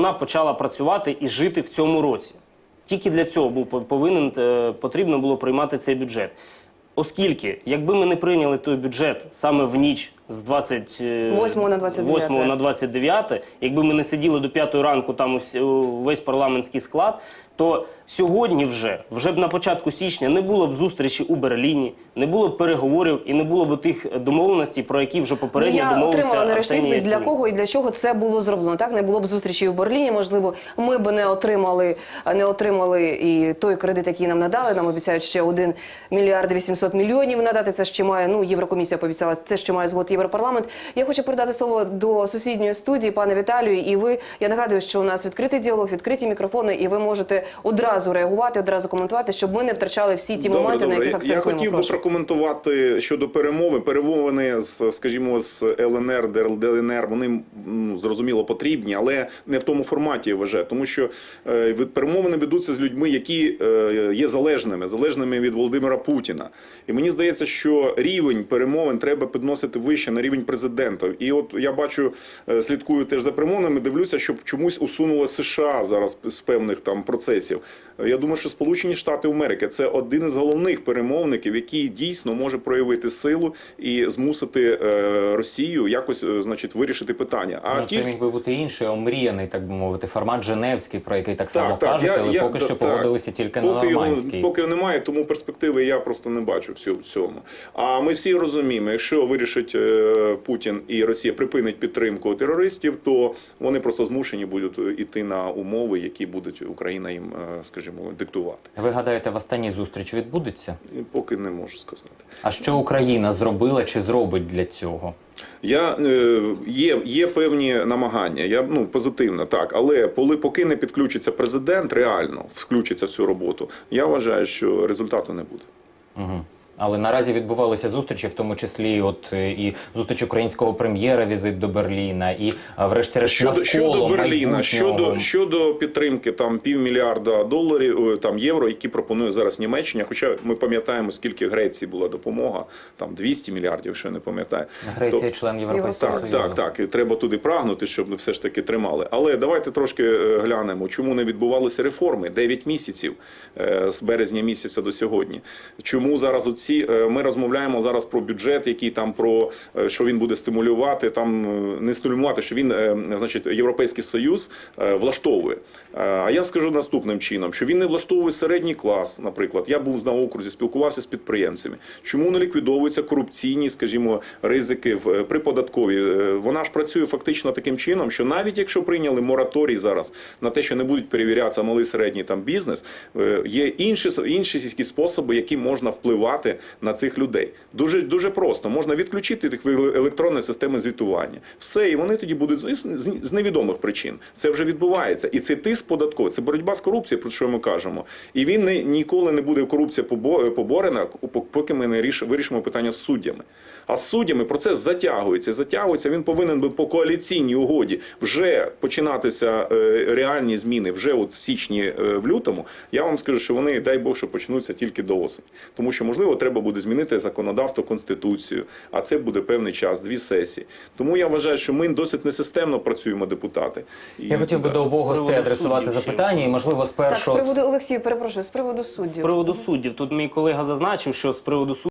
вона почала працювати і жити в цьому році. Тільки для цього був по- повинен е, потрібно було приймати цей бюджет. Оскільки, якби ми не прийняли той бюджет саме в ніч з 28 8 на 29. на 29, якби ми не сиділи до 5 ранку там ус- весь парламентський склад, то сьогодні вже, вже б на початку січня не було б зустрічі у Берліні, не було б переговорів і не було б тих домовленостей, про які вже попередньо Ну, Я домовився отримала нарешті Арсеній відповідь, для Яценюк. кого і для чого це було зроблено. Так не було б зустрічі в Берліні. Можливо, ми б не отримали, не отримали і той кредит, який нам надали. Нам обіцяють ще 1 мільярд 800 мільйонів надати. Це ще має. Ну Єврокомісія пообіцяла. Це ще має згод Європарламент. Я хочу передати слово до сусідньої студії, пане Віталію. І ви я нагадую, що у нас відкритий діалог, відкриті мікрофони, і ви можете одразу реагувати, одразу коментувати, щоб ми не втрачали всі ті моменти, на яких Я акцентуємо. хотів би прокоментувати щодо перемови. Перемовини з, скажімо, з ЛНР, ДЛНР, вони зрозуміло потрібні, але не в тому форматі я вважаю, тому що е, перемовини ведуться з людьми, які е, є залежними, залежними від Володимира Путіна. І мені здається, що рівень перемовин треба підносити вище на рівень президента. І от я бачу, е, слідкую теж за перемовинами, дивлюся, щоб чомусь усунула США зараз з певних там процесів. Е, Я думаю, що Сполучені Штати Америки це один із головних перемовників, який дійсно може проявити силу і змусити е, Росію якось, значить, вирішити питання. А Ну, це міг би бути інший, омріяний, так би мовити, формат Женевський, про який так само так, кажуть, я- але я- поки да, що так. погодилися тільки на поки його, нормандський. поки немає, тому перспективи я просто не бачу в цьому- в цьому. А ми всі розуміємо, якщо вирішить Путін і Росія припинить підтримку терористів, то вони просто змушені будуть іти на умови, які будуть Україна їм, е, скажімо, диктувати. Ви гадаєте, в останній зустріч відбудеться? Поки не можу сказати. А що Україна зробила чи зробить для цього? Я е, є, є певні намагання. Я ну позитивно, так, але коли поки не підключиться президент, реально включиться в цю роботу. Я вважаю, що результату не буде. Угу. Але наразі відбувалися зустрічі, в тому числі, от е, і зустріч українського прем'єра, візит до Берліна, і врешті-решт Щодо, навколо щодо Берліна, щодо, щодо підтримки там півмільярда доларів е, там євро, які пропонує зараз Німеччина. Хоча ми пам'ятаємо, скільки Греції була допомога, там 200 мільярдів, якщо я не пам'ятаю. Греція То- член Європейського Так, Союзу. так, так. І треба туди прагнути, щоб все ж таки тримали. Але давайте трошки е, глянемо, чому не відбувалися реформи 9 місяців е, з березня місяця до сьогодні. Чому зараз оці е, ми розмовляємо зараз про бюджет, який там про е, що він буде стимулювати, там е, не стимулювати, що він, значить, Європейський Союз влаштовує. А я скажу наступним чином, що він не влаштовує середній клас. Наприклад, я був на окрузі, спілкувався з підприємцями. Чому не ліквідовуються корупційні, скажімо, ризики в при податковій? Е, Вона ж працює фактично таким чином, що навіть якщо прийняли мораторій зараз на те, що не будуть перевірятися малий середній там бізнес, є інші інші способи, які можна впливати на цих людей. Дуже дуже просто можна відключити їх від електронної системи звітування. Все, і вони тоді будуть з, невідомих причин. Це вже відбувається, і це тиск податковий, це боротьба з корупцією, про що ми кажемо. І він не ніколи не буде корупція поборена, поки ми не ріш, вирішимо питання з суддями. А з суддями процес затягується, затягується. Він повинен би по коаліційній угоді вже починатися е, реальні зміни вже от в січні, е, в лютому. Я вам скажу, що вони дай Бог, що почнуться тільки до осені, тому що можливо треба буде змінити законодавство, конституцію, а це буде певний час, дві сесії. Тому я вважаю, що ми досить несистемно працюємо, депутати. І, Я хотів би да. до обох гостей адресувати запитання, і можливо Так, з спершу приводу Олексію, перепрошую, з приводу суддів. З приводу суддів, тут мій колега зазначив, що з приводу суддів